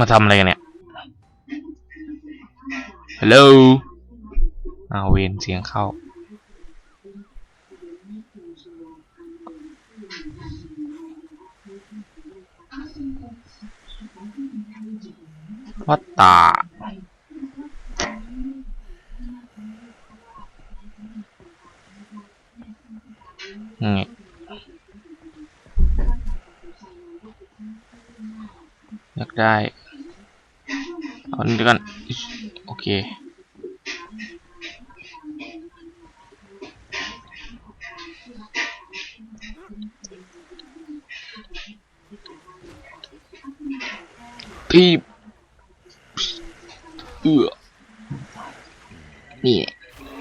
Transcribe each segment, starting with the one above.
มาทำอะไรกันเนี่ย ฮัลโหลอ้าเวนเสียงเข้า วัดตานี่อยากได้ อันนี้กัน โอเคทีบเอือนี่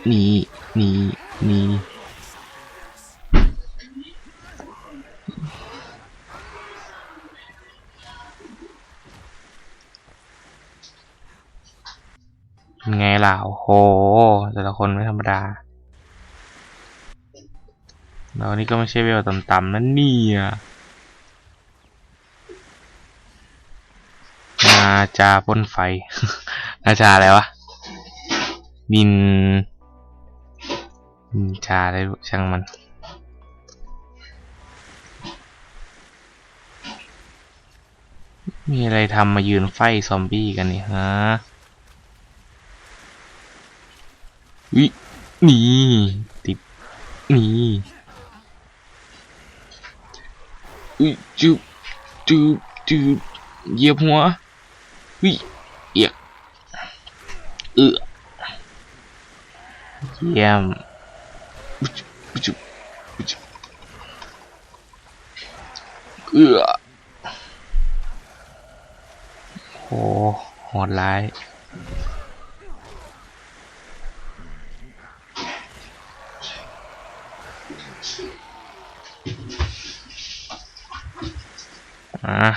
นี่ นี่ นี่ ไงล่ะ โอ้โห แต่ละคนไม่ธรรมดา เรานี่ก็ไม่ใช่เวลต่ำๆนั่นนี่อะนาจาพ่นไฟ นาจาอะไรวะนินนินจาไรรู้ช่างมันมีอะไรทำมายืนไฟซอมบี้กันนี่ฮะ วินี่ติดนี่อุ้ยจุบจุบจุบเหยียบหัววิเอียกเออเยี่ยมอุ๊ยจุบอุ๊ยจุเอือโหโหดร้าย อะ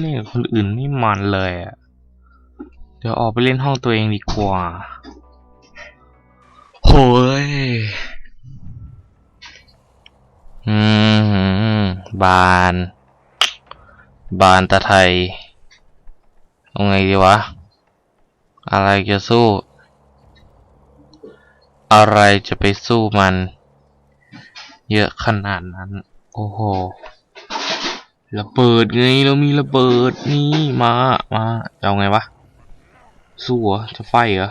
เล่นกับคนอื่นนี่มันเลยอะ เดี๋ยวออกไปเล่นห้องตัวเองดีกว่า ยอืมบาน บานตะไทยเอาไงดีวะ อะไรจะสู้ อะไรจะไปสู้มัน เยอะขนาดนั้น โอ้โหระเบิดไงเรามีระเบิดนี่มา มาจะเอาไงวะ สู้เหรอ จะไฟเหรอ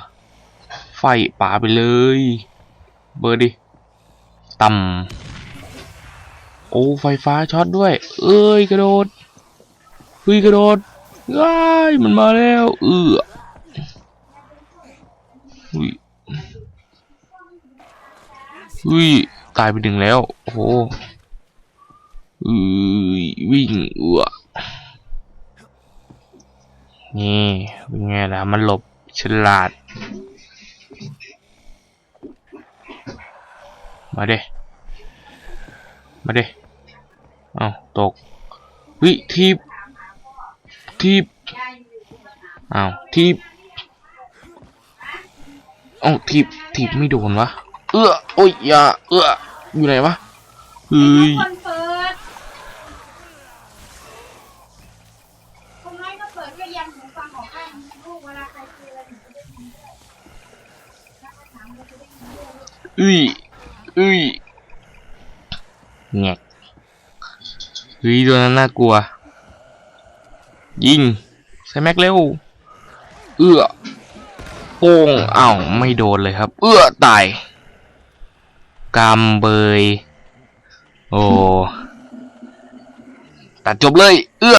ไฟป่าไปเลย เบิร์ดิต่ำโอ้ไฟฟ้าช็อตด้วย เอ้ยกระโดดเฮ้ยกระโดดว้ายมันมาแล้วเอออุ้ยอุ้ยตายไปหนึ่งแล้ว โอ้โหอุ้ยวิ่งอ้วนี่เป็นไงล่ะมันหลบฉลาด มาเด้มาเด้เอ้าตก วิทีบทีบอ้าวทีบเอ้าทีบทีบไม่โดนวะ เอื้อโอ้ยอย่าเอื้ออยู่ไหนวะเฮ้ยคนเปิดคนน้อย ออกข้างลูกเวลาใครคุยอะไรหนูจะได้ยินถ้าเขาถามเราจะได้ยินด้วยอุ้ยอุ้ยแงกเฮ้ยตัวนั้นน่ากลัว ยิงใส่แม็กเร็ว เอื้อโป้งอ้าวไม่โดนเลยครับ เอื้อตายกำเบย โอ้ ตัดจบเลย เอื้อ